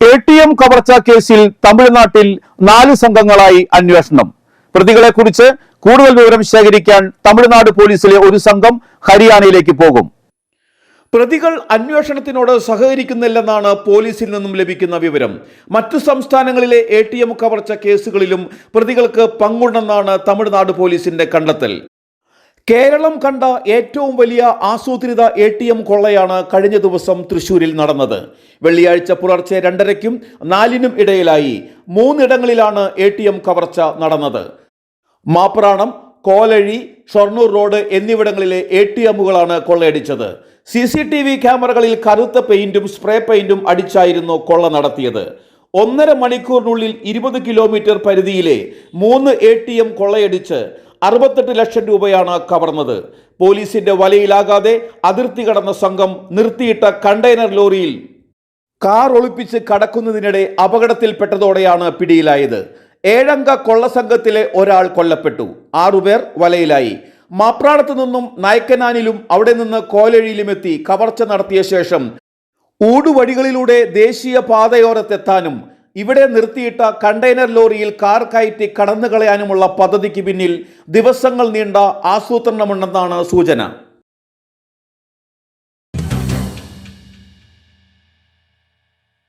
A T M കവർച്ച കേസിൽ തമിഴ്നാട്ടിൽ നാല് സംഘങ്ങളായി അന്വേഷണം. പ്രതികളെക്കുറിച്ച് കൂടുതൽ വിവരം ശേഖരിക്കാൻ തമിഴ്നാട് പോലീസിലെ ഒരു സംഘം ഹരിയാനയിലേക്ക് പോകും. പ്രതികൾ അന്വേഷണത്തിനോട് സഹകരിക്കുന്നില്ലെന്നാണ് പോലീസിൽ നിന്നും ലഭിക്കുന്ന വിവരം. മറ്റു സംസ്ഥാനങ്ങളിലെ എ ടി എം കവർച്ച കേസുകളിലും പ്രതികൾക്ക് പങ്കുണ്ടെന്നാണ് തമിഴ്നാട് പോലീസിന്റെ കണ്ടെത്തൽ. കേരളം കണ്ട ഏറ്റവും വലിയ ആസൂത്രിത എ ടി എം കൊള്ളയാണ് കഴിഞ്ഞ ദിവസം തൃശൂരിൽ നടന്നത്. വെള്ളിയാഴ്ച പുലർച്ചെ രണ്ടരയ്ക്കും നാലിനും ഇടയിലായി മൂന്നിടങ്ങളിലാണ് എ ടി എം കവർച്ച നടന്നത്. മാപ്രാണം കോലഴി ഷൊർണൂർ റോഡ് എന്നിവിടങ്ങളിലെ എ ടി എമ്മുകളാണ് കൊള്ളയടിച്ചത്. സി സി ടി വി ക്യാമറകളിൽ കറുത്ത പെയിന്റും സ്പ്രേ പെയിന്റും അടിച്ചായിരുന്നു കൊള്ള നടത്തിയത്. ഒന്നര മണിക്കൂറിനുള്ളിൽ ഇരുപത് കിലോമീറ്റർ പരിധിയിലെ മൂന്ന് എ ടി എം കൊള്ളയടിച്ച് അറുപത്തെട്ട് ലക്ഷം രൂപയാണ് കവർന്നത്. പോലീസിന്റെ വലയിലാകാതെ അതിർത്തി കടന്ന സംഘം നിർത്തിയിട്ട കണ്ടെയ്നർ ലോറിയിൽ കാർ ഒളിപ്പിച്ച് കടക്കുന്നതിനിടെ അപകടത്തിൽപ്പെട്ടതോടെയാണ് പിടിയിലായത്. ഏഴംഗ കൊള്ളസംഘത്തിലെ ഒരാൾ കൊല്ലപ്പെട്ടു. ആറുപേർ വലയിലായി. മാപ്രാടത്തു നിന്നും നായ്ക്കനാനിലും അവിടെ നിന്ന് കോലഴിയിലുമെത്തി കവർച്ച നടത്തിയ ശേഷം ഊടുവഴികളിലൂടെ ദേശീയ പാതയോരത്തെത്താനും ഇവിടെ നിർത്തിയിട്ട കണ്ടെയ്നർ ലോറിയിൽ കാർ കയറ്റി കടന്നു കളയാനുമുള്ള പദ്ധതിക്ക് പിന്നിൽ ദിവസങ്ങൾ നീണ്ട ആസൂത്രണമുണ്ടെന്നാണ് സൂചന.